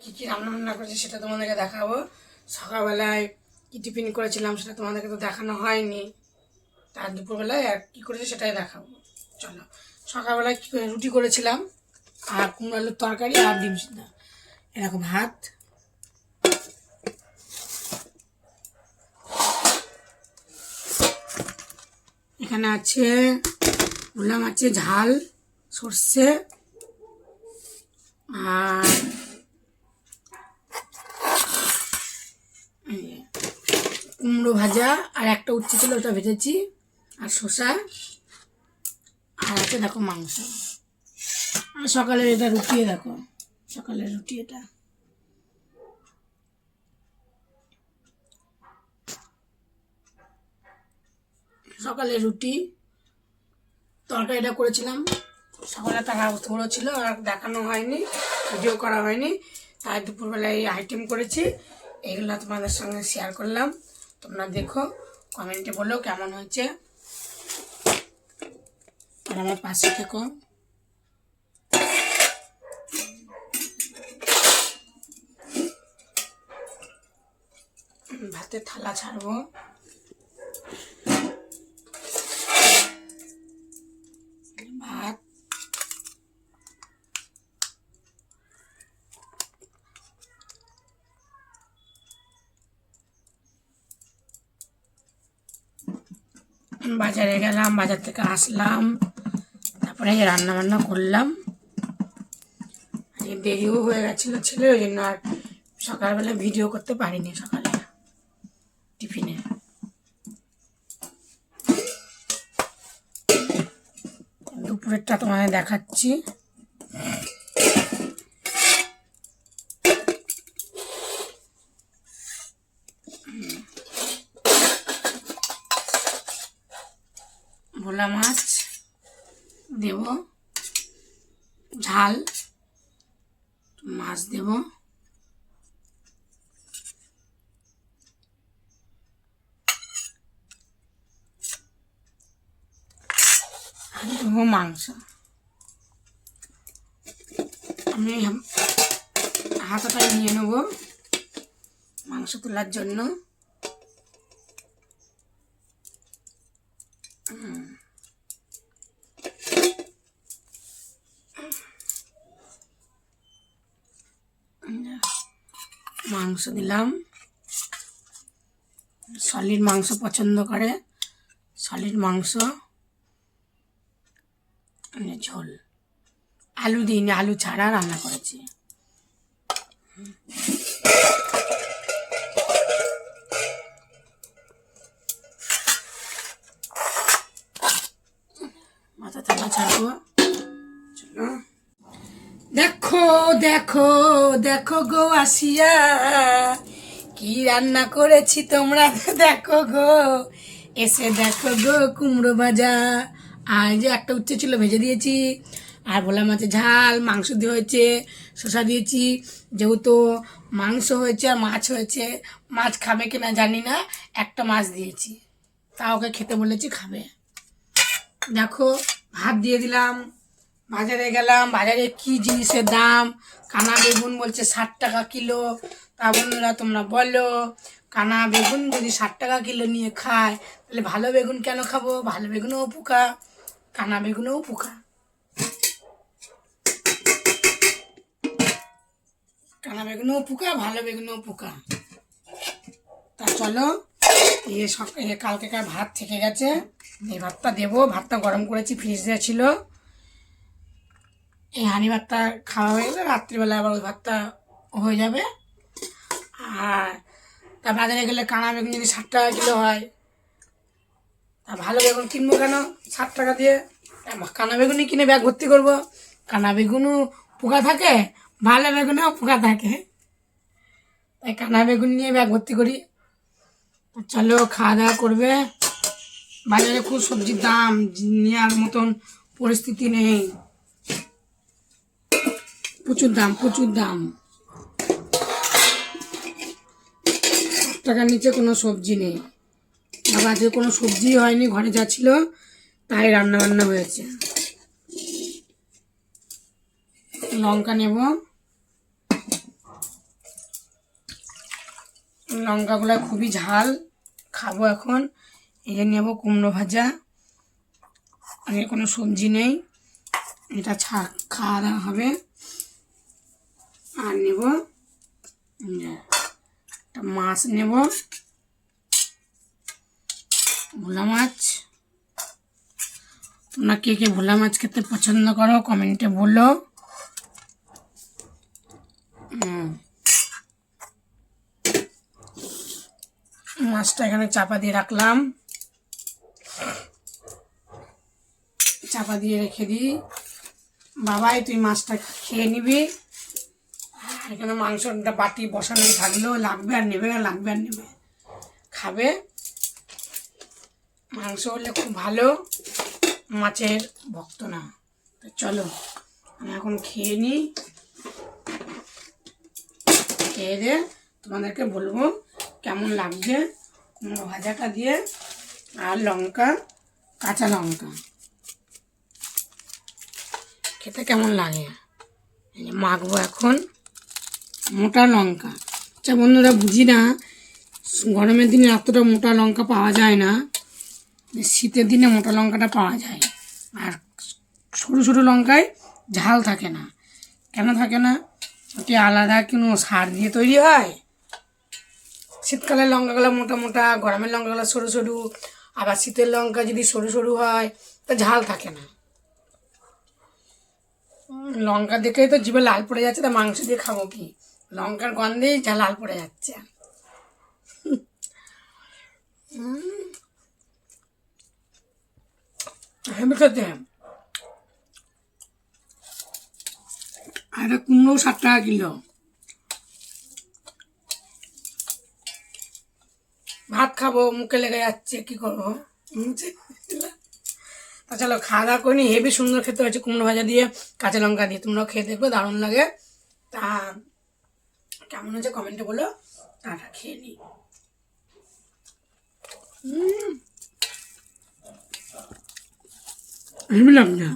কী কী রান্না বান্না করেছি সেটা তোমাদেরকে দেখাবো। সকালবেলায় কী টিফিন করেছিলাম সেটা তোমাদেরকে তো দেখানো হয়নি। তার দুপুরবেলায় আর কী করেছি সেটাই দেখাবো। চলো, সকালবেলায় কী রুটি করেছিলাম, আর কুমড়ো আলুর তরকারি আর ডিম সিদ্ধ। এরকম ভাত। এখানে আছে বললাম আছে ঝাল, সর্ষে, আর এই যে কুমড়ো ভাজা আর একটা উচ্ছে ছিল, ওটা ভেজেছি, আর শসা, আর আছে দেখো মাংস। আর সকালের এটা রুটি দেখো, সকালের রুটি এটা। সকালে রুটি তরকারিটা করেছিলাম। সকালে টাকা থোড়ো ছিল, আর দেখানো হয়নি, ভিডিও করা হয়নি। তাই দুপুরবেলায় এই আইটেম করেছি। এগুলো তোমাদের সঙ্গে শেয়ার করলাম। তোমরা দেখো কমেন্টে বলো কেমন হয়েছে। আর আমার পাশে থেকো। ভাতের থালা ছাড়বো। বাজারে গেলাম, বাজার থেকে আসলাম, তারপরে রান্না বান্না করলাম। দেরিও হয়ে গেছিল ছেলে, ওই জন্য আর সকালবেলা ভিডিও করতে পারিনি সকালে টিফিনে। দুপুরেরটা তোমাদের দেখাচ্ছি ভোলা মাছ দেব। ঝাল মাছ দেব। দেবো মাংস। আমি হাতাটাই নিয়ে নেব মাংস তোলার জন্য। মাংস দিলাম। সলিড মাংস পছন্দ করে। সলিড মাংস মানে ঝোল। আলু দিইনি, আলু ছাড়া রান্না করেছি। মাথা থালা ছাড়বো। চলো। দেখো দেখো দেখো গো আসিয়া। কি রান্না করেছি তোমরা? দেখো গো। এসে দেখো গো কুমড়ো ভাজা। আর যে একটা উচ্ছে ছিল ভেজে দিয়েছি। আর বললাম মাছের ঝাল, মাংস দিয়ে হয়েছে শসা দিয়েছি। যেহেতু মাংস হয়েছে আর মাছ হয়েছে, মাছ খাবে কিনা জানি না, একটা মাছ দিয়েছি। তা ওকে খেতে বলেছি, খাবে। দেখো, ভাত দিয়ে দিলাম। বাজারে গেলাম, বাজারে কি জিনিসের দাম? কানা বেগুন বলছে ষাট টাকা কিলো। তা বন্ধুরা, তোমরা বলো, কানা বেগুন যদি ষাট টাকা কিলো নিয়ে খায়, তাহলে ভালো বেগুন কেন খাব? ভালো বেগুনও পোকা কানা বেগুনও পোকা কানা বেগুনও পোকা ভালো বেগুনও পোকা তা চলো সক- এই কালকেকার ভাত থেকে গেছে। এই ভাতটা দেবো, ভাতটা গরম করেছি, ফ্রিজে ছিল। এই হাঁড়ি ভাতটা খাওয়া হয়ে গেলে রাত্রিবেলা আবার ওই ভাতটা হয়ে যাবে। আর তা বাজারে গেলে কানা বেগুন যদি ষাট টাকা কিলো হয়, তা ভালো বেগুন কিনবো কেন? ষাট টাকা দিয়ে কানা বেগুনই কিনে ব্যাগ ভর্তি করব। কানা বেগুনও পোকা থাকে, ভালো বেগুনেও পোকা থাকে। তাই কানা বেগুন নিয়ে ব্যাগ ভর্তি করি। চলো খাওয়া দাওয়া করবে। বাজারে খুব সবজির দাম নেওয়ার মতন পরিস্থিতি নেই। প্রচুর দাম প্রচুর দাম। টাকার নিচে কোনো সবজি নেই। আবার আজকে কোনো সবজি হয়নি, ঘরে যা ছিল তাই রান্না বান্না হয়েছে। লঙ্কা নেব। লঙ্কাগুলো খুবই ঝাল, খাব এখন। এই যে নেব কুমড়ো ভাজা। আগে কোনো সবজি নেই। এটা ছা খাওয়া দাওয়া হবে। আর নেব একটা মাছ নেব। ভোলা মাছ। তোমরা কে কে ভোলা মাছ খেতে পছন্দ করো, কমেন্টে বলো। মাছটা এখানে চাপা দিয়ে রাখলাম। চাপা দিয়ে রেখে দিই। বাবাই, তুই মাছটা খেয়ে নিবি। এখানে মাংসটা বাটি বসানো থাকলেও লাগবে আর নেবে আর লাগবে আর নেবে। খাবে। মাংস হলে খুব ভালো, মাছের ভক্ত না। তো চলো, আমি এখন খেয়ে নিই। খেয়ে দিয়ে তোমাদেরকে বলব কেমন লাগছে। কুমড়ো ভাজাটা দিয়ে আর লঙ্কা, কাঁচা লঙ্কা। খেতে কেমন লাগে? মাখবো এখন। মোটা লঙ্কা। আচ্ছা বন্ধুরা, বুঝি না, গরমের দিনে এতটা মোটা লঙ্কা পাওয়া যায় না, শীতের দিনে মোটা লঙ্কাটা পাওয়া যায়। আর সরু সরু লঙ্কায় ঝাল থাকে না। কেন থাকে না? ওটি আলাদা কোনো সার দিয়ে তৈরি হয়। শীতকালের লঙ্কাগুলো মোটা মোটা, গরমের লঙ্কাগুলো সরু সরু, আবার শীতের লঙ্কা যদি সরু সরু হয়, তা ঝাল থাকে না। লঙ্কা দেখেই তো জিভে লাল পড়ে যাচ্ছে, তা মাংস দিয়ে খাব কি? লঙ্কার গন্ধেই যা লাল পড়ে যাচ্ছে। খেতে আর কুমড়ো ষাট টাকা কিলো। ভাত খাব মুখে লেগে যাচ্ছে কি করব? হুম, তা চলো খাওয়া দাওয়া করিনি হেভি সুন্দর খেতে হয়েছে কুমড়ো ভাজা দিয়ে কাঁচা লঙ্কা দিয়ে। তোমরাও খেয়ে দেখবে দারুণ লাগে। তা কেমন হয়েছে কমেন্টে বলো। তাটা খেয়ে নিই হেবি লাগছে